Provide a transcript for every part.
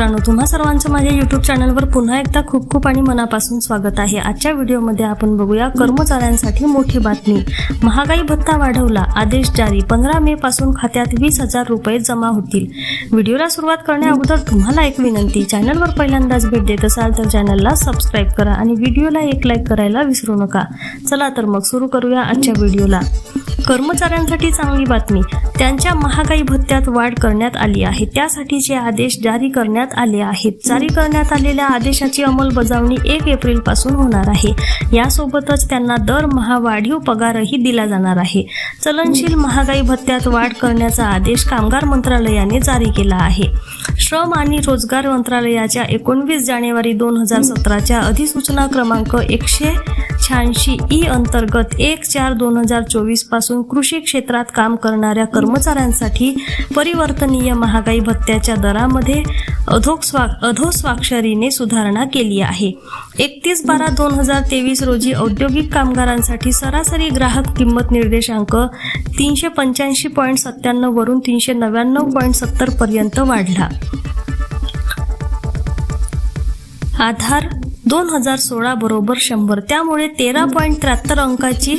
मित्रांनो तुम्हा सर्वांचं माझ्या युट्यूब चॅनलवर पुन्हा एकदा खूप खूप आणि मनापासून स्वागत आहे. आजच्या व्हिडिओमध्ये आपण बघूया कर्मचाऱ्यांसाठी मोठी बातमी. महागाई भत्ता वाढवला आदेश जारी पंधरा मे पासून खात्यात वीस हजार रुपये जमा होतील. व्हिडिओला सुरुवात करण्या अगोदर तुम्हाला एक विनंती चॅनलवर पहिल्यांदाच भेट देत असाल तर चॅनलला सबस्क्राईब करा आणि व्हिडिओला एक लाईक करायला विसरू नका. चला तर मग सुरू करूया आजच्या व्हिडिओला कर्मचाऱ्यांसाठी चांगली बातमी. त्यांच्या महागाई भत्त्यात वाढ करण्यात आली आहे. त्यासाठीचे आदेश जारी करण्यात आले आहेत. जारी करण्यात आलेल्या आदेशाची अंमलबजावणी एक एप्रिलपासून होणार आहे. यासोबतच त्यांना दरमहा वाढीव पगारही दिला जाणार आहे. चलनशील महागाई भत्त्यात वाढ करण्याचा आदेश कामगार मंत्रालयाने जारी केला आहे. श्रम आणि रोजगार मंत्रालयाच्या एकोणवीस जानेवारी दोन हजार सतराच्या अधिसूचना क्रमांक एकशे शहाऐंशी ई अंतर्गत एक चार दोन हजार चोवीसपासून कृषी क्षेत्रात काम करणाऱ्या कर्मचाऱ्यांसाठी परिवर्तनीय महागाई भत्त्याच्या दरामध्ये अधोस्वा अधोस्वाक्षरीने सुधारणा केली आहे. एकतीस बारा दोन हजार तेवीस रोजी औद्योगिक कामगारांसाठी सरासरी ग्राहक किंमत निर्देशांक तीनशे पंच्याऐंशी पॉईंट सत्त्याण्णव वरून तीनशे नव्याण्णव पॉईंट सत्तर पर्यंत वाढला. आधार दोन हजार सोळा बरोबर शंभर. त्यामुळे तेरा पॉईंट त्र्याहत्तर अंकाची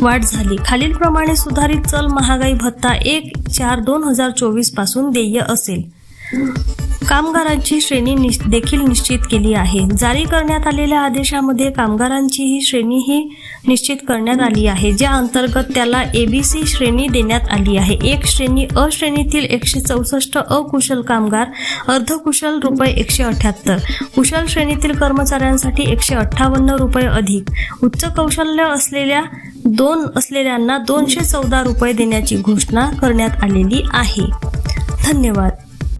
वाढ झाली. खालीलप्रमाणे सुधारित चल महागाई भत्ता एक चार दोन हजार चोवीसपासून देय असेल. कामगारांची श्रेणी निश- देखील निश्चित केली आहे. जारी करण्यात आलेल्या आदेशामध्ये कामगारांची ही श्रेणी ही निश्चित करण्यात आली आहे ज्या अंतर्गत त्याला एबीसी श्रेणी देण्यात आली आहे. एक श्रेणी अ श्रेणीतील एकशे चौसष्ट अकुशल कामगार अर्धकुशल रुपये एकशे अठ्याहत्तर. कुशल श्रेणीतील कर्मचाऱ्यांसाठी एकशे अठ्ठावन्न रुपये अधिक. उच्च कौशल्य असलेल्या दोन असलेल्यांना दोनशे चौदा रुपये देण्याची घोषणा करण्यात आलेली आहे. धन्यवाद.